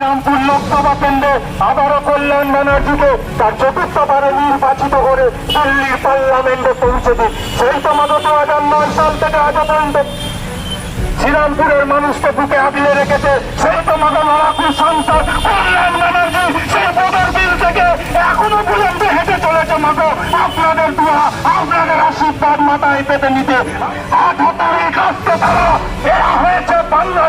রামপুর লোকসভা কেন্দ্রে আবারও কল্যাণ ব্যানার্জিকে তার নির্বাচিত করে দিল্লির পার্লামেন্টে পৌঁছে সেই তোমাকে দু হাজার নয় সাল থেকে আজও পর্যন্ত শ্রীরামপুরের মানুষকে বুকে আগলে রেখেছে। সেই তোমাকে লড়াকু সাংসদ কল্যাণ ব্যানার্জি, সেই ভোটার বিল থেকে এখনও পর্যন্ত হেঁটে চলেছে মাগো আপনাদের দোয়া, আপনাদের আশীর্বাদ মাথায় পেতে নিতে। আট তারা এরা হয়েছে বাংলা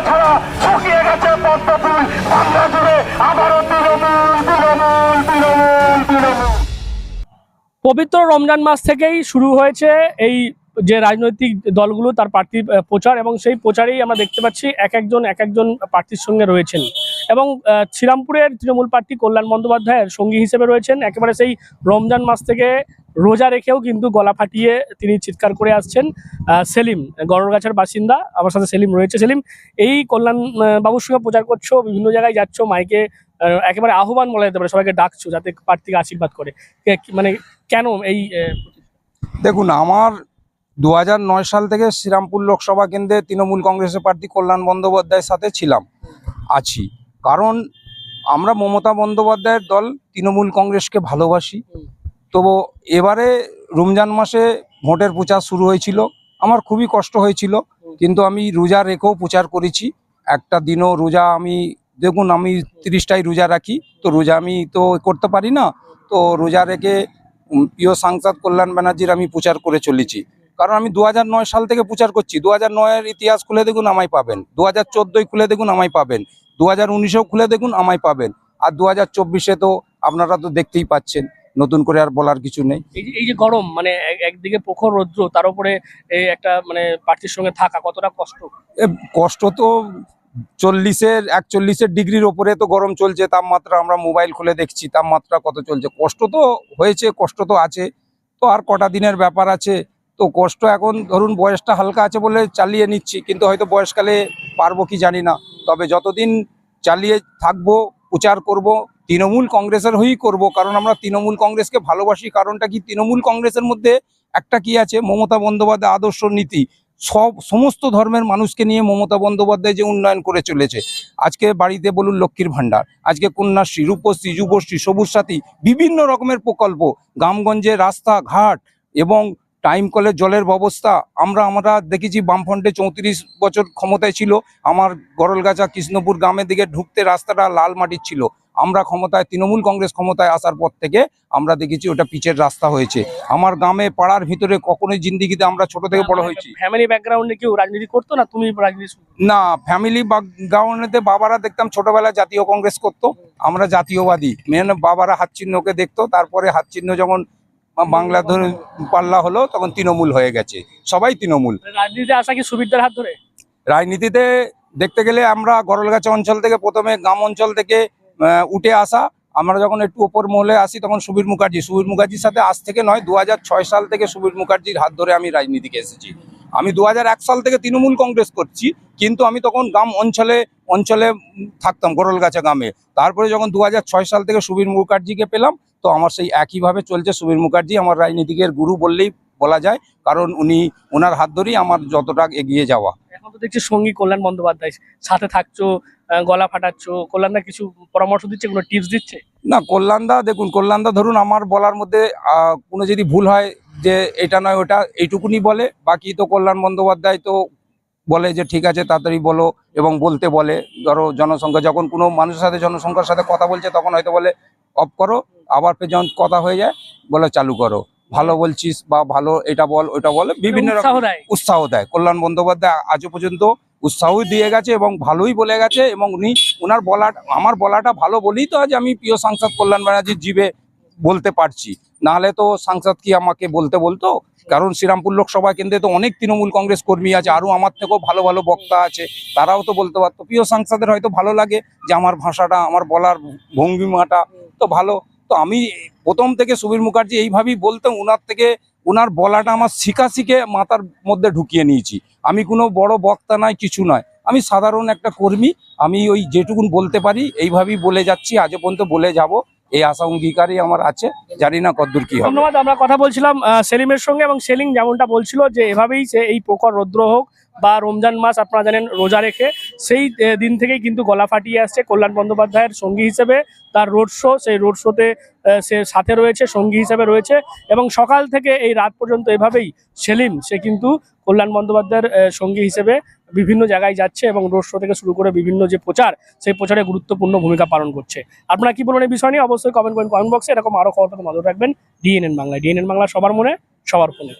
পবিত্র রমজান মাস থেকেই শুরু হয়েছে এই যে রাজনৈতিক দলগুলো, তার প্রার্থী প্রচার এবং সেই প্রচারেই আমরা দেখতে পাচ্ছি এক একজন এক একজন প্রার্থীর সঙ্গে রয়েছেন। এবং শ্রীরামপুরের তৃণমূল প্রার্থী কল্যাণ বন্দ্যোপাধ্যায়ের সঙ্গী হিসেবে রয়েছেন। একেবারে সেই রমজান মাস থেকে রোজা রেখেও কিন্তু গলা ফাটিয়ে তিনি চিৎকার করে আসছেন সেলিম, গড়গাছার বাসিন্দা। আমার সাথে সেলিম রয়েছে। সেলিম, এই কল্যাণ বাবুর সঙ্গে প্রচার করছ, বিভিন্ন জায়গায় যাচ্ছ, মাইকে একেবারে আহ্বান বলা যেতে পারে, সবাইকে ডাকছো যাতে প্রার্থীকে আশীর্বাদ করে। মানে কেন এই দেখুন, আমার দু সাল থেকে শ্রীরামপুর লোকসভা কেন্দ্রে তৃণমূল কংগ্রেসের প্রার্থী কল্যাণ বন্দ্যোপাধ্যায়ের সাথে ছিলাম, আছি। কারণ আমরা মমতা বন্দ্যোপাধ্যায়ের দল তৃণমূল কংগ্রেসকে ভালোবাসি। তো এবারে রমজান মাসে ভোটের প্রচার শুরু হয়েছিল। আমার খুবই কষ্ট হয়েছিল। কিন্তু আমি রোজা রেখেও প্রচার করেছি। একটা দিনও রোজা আমি দেখুন আমি তিরিশটাই রোজা রাখি। তো রোজা আমি তো করতে পারি না। তো রোজা রেখে প্রিয় সাংসদ কল্যাণ ব্যানার্জির আমি প্রচার করে চলেছি। কারণ আমি দু নয় সাল থেকে প্রচার করছি। দু হাজার নয়ের ইতিহাস খুলে দেখুন আমায় পাবেন। দু হাজার খুলে দেখুন আমায় পাবেন। দু হাজার উনিশেও খুলে দেখুন আমায় পাবেন। আর দু হাজার চব্বিশে তো আপনারা তো দেখতেই পাচ্ছেন নতুন করে আর বলার কিছু নেই। এই যে এই যে গরম মানে এক- একদিকে প্রখর রৌদ্র তার উপরে এই একটা মানে প্রার্থীর সঙ্গে থাকা কতটা কষ্ট? কষ্ট তো চল্লিশের একচল্লিশের ডিগ্রির ওপরে তো গরম চলছে তাপমাত্রা আমরা মোবাইল খুলে দেখছি তাপমাত্রা কত চলছে। কষ্ট তো হয়েছে কষ্ট তো আছে তো আর কটা দিনের ব্যাপার আছে। তো কষ্ট এখন ধরুন বয়সটা হালকা আছে বলে চালিয়ে নিচ্ছি কিন্তু হয়তো বয়সকালে পারব কি জানি না। তবে যতদিন চালিয়ে থাকব, প্রচার করব, তৃণমূল কংগ্রেসের হয়েই করব, কারণ আমরা তৃণমূল কংগ্রেসকে ভালোবাসি, কারণটা কি? তৃণমূল কংগ্রেসের মধ্যে একটা কি আছে? মমতা বন্দ্যোপাধ্যায় আদর্শ নীতি। সব, সমস্ত ধর্মের মানুষকে নিয়ে মমতা বন্দ্যোপাধ্যায় যে উন্নয়ন করে চলেছে। আজকে বাড়িতে বলুন লক্ষ্মীর ভাণ্ডার, আজকে কন্যাশ্রী, রূপশ্রী, যুবশ্রী, সবুজ সাথী, বিভিন্ন রকমের প্রকল্প গ্রামগঞ্জে রাস্তাঘাট এবং টাইম কলের জলের ব্যবস্থা। আমরা আমরা দেখেছি বামফ্রন্টে চৌত্রিশ বছর ক্ষমতায় ছিল। আমার গরলগাছা কৃষ্ণপুর গ্রামের দিকে ঢুকতে রাস্তাটা লাল মাটির ছিল। আমরা ক্ষমতায় তৃণমূল কংগ্রেস ক্ষমতায় আসার পর থেকে আমরা দেখেছি ওটা পিচের রাস্তা হয়েছে। আমার গ্রামে পাড়ার ভিতরে কখনোই জিন্দিগিতে আমরা ছোট থেকে বড় হয়েছি। ফ্যামিলি ব্যাকগ্রাউন্ডে কেউ রাজনীতি করতো না? তুমি রাজনীতি না ফ্যামিলি ব্যাকগ্রাউন্ডেতে বাবারা দেখতাম ছোটবেলায় জাতীয় কংগ্রেস করতো। আমরা জাতীয়বাদী। মেন বাবারা হাত চিহ্নকে দেখতো। তারপরে হাত চিহ্ন যখন বাংলা ধরে পাল্লা হলো তখন তৃণমূল হয়ে গেছে। সবাই তৃণমূল। রাজনীতিতে আসা কি সুবিধার হাত ধরে? রাজনীতিতে দেখতে গেলে আমরা গরলগাছা অঞ্চল থেকে প্রথমে গ্রাম অঞ্চল থেকে উঠে আসা। আমরা যখন একটু ওপর মহলে আসি তখন সুবীর মুখার্জি। সুবীর মুখার্জির সাথে আজ থেকে নয় দু সাল থেকে সুবীর মুখার্জির হাত ধরে আমি রাজনীতিকে এসেছি। আমি দু হাজার এক সাল থেকে তৃণমূল কংগ্রেস করছি কিন্তু আমি তখন গ্রাম অঞ্চলে অঞ্চলে থাকতাম গরলগাছা গ্রামে। তারপরে যখন দু হাজার ছয় সাল থেকে সুবীর মুখার্জিকে পেলাম তো আমার সেই একইভাবে চলছে। সুবীর মুখার্জি আমার রাজনীতিকের গুরু বললেই বলা যায় কারণ উনি ওনার হাত ধরেই আমার যতটা এগিয়ে যাওয়া। এখন তো দেখছি সঙ্গী কল্যাণ বন্দ্যোপাধ্যায় সাথে থাকছো গলা ফাটাচ্ছো কল্যাণদা কিছু পরামর্শ দিচ্ছে কোনো টিপস দিচ্ছে? না কল্যাণদা দেখুন কল্যাণদা ধরুন আমার বলার মধ্যে কোনো যদি ভুল হয় যে এটা নয় ওটা এইটুকুনি বলে। বাকি তো কল্যাণ বন্দ্যোপাধ্যায় তো বলে যে ঠিক আছে তাড়াতাড়ি বলো। এবং বলতে বলে ধরো জনসংখ্যা যখন কোনো মানুষের সাথে জনসংখ্যার সাথে কথা বলছে তখন হয়তো বলে অফ করো আবার ফের যখন কথা হয়ে যায় বলে চালু করো। ভালো বলছিস বা ভালো এটা বল ওটা বল। বিভিন্ন রকম উৎসাহ দেয়। কল্যাণ বন্দ্যোপাধ্যায় আজও পর্যন্ত উৎসাহই দিয়ে গেছে এবং ভালোই বলে গেছে এবং উনি ওনার বলাটা আমার বলাটা ভালো বলেই তো আজ আমি প্রিয় সাংসদ কল্যাণ ব্যানার্জির জীবে বলতে পারছি। নাহলে তো সাংসদ কি আমাকে বলতে বলতো? কারণ শ্রীরামপুর লোকসভা কেন্দ্রে তো অনেক তৃণমূল কংগ্রেস কর্মী আছে, আরও আমার থেকেও ভালো ভালো বক্তা আছে, তারাও তো বলতে পারতো। প্রিয় সাংসদের হয়তো ভালো লাগে যে আমার ভাষাটা, আমার বলার ভঙ্গিমাটা তো ভালো। তো আমি প্রথম থেকে সুবীর মুখার্জি এইভাবেই বলতাম ওনার থেকে ওনার বলাটা আমার শিখা শিখে মাথার মধ্যে ঢুকিয়ে নিয়েছি। আমি কোনো বড় বক্তা নয়, কিছু নয়। আমি সাধারণ একটা কর্মী, আমি ওই যেটুকুন বলতে পারি, এইভাবেই বলে যাচ্ছি আজও পর্যন্ত বলে যাব। এই আশা অঙ্গীকারই আমার আছে, জানি না কদ্দূর কি ধন্যবাদ, আমরা কথা বলছিলাম সেলিমের সঙ্গে এবং সেলিম যেমনটা বলছিল যে এভাবেই সে এই প্রকর রৌদ্র হোক বা রমজান মাস আপনারা জানেন রোজা রেখে, সেই দিন থেকেই কিন্তু গলা ফাটিয়ে আসছে কল্যাণ বন্দ্যোপাধ্যায়ের সঙ্গী হিসেবে। তার রোড শো, সেই রোড শোতে সে সাথে রয়েছে, সঙ্গী হিসেবে রয়েছে এবং সকাল থেকে এই রাত পর্যন্ত এভাবেই সেলিম, সে কিন্তু কল্যাণ বন্দ্যোপাধ্যায়ের সঙ্গী হিসেবে বিভিন্ন জায়গায় যাচ্ছে এবং রোড শো থেকে শুরু করে বিভিন্ন যে প্রচার, সেই প্রচারে গুরুত্বপূর্ণ ভূমিকা পালন করছে। আপনারা কি বলুন এই বিষয় নিয়ে? অবশ্যই কমেন্ট করেন কমেন্ট বক্সে এরকম আরও খবর নজর রাখবেন। ডিএনএন বাংলা ডিএনএন বাংলা সবার মনে, সবার ফোনে।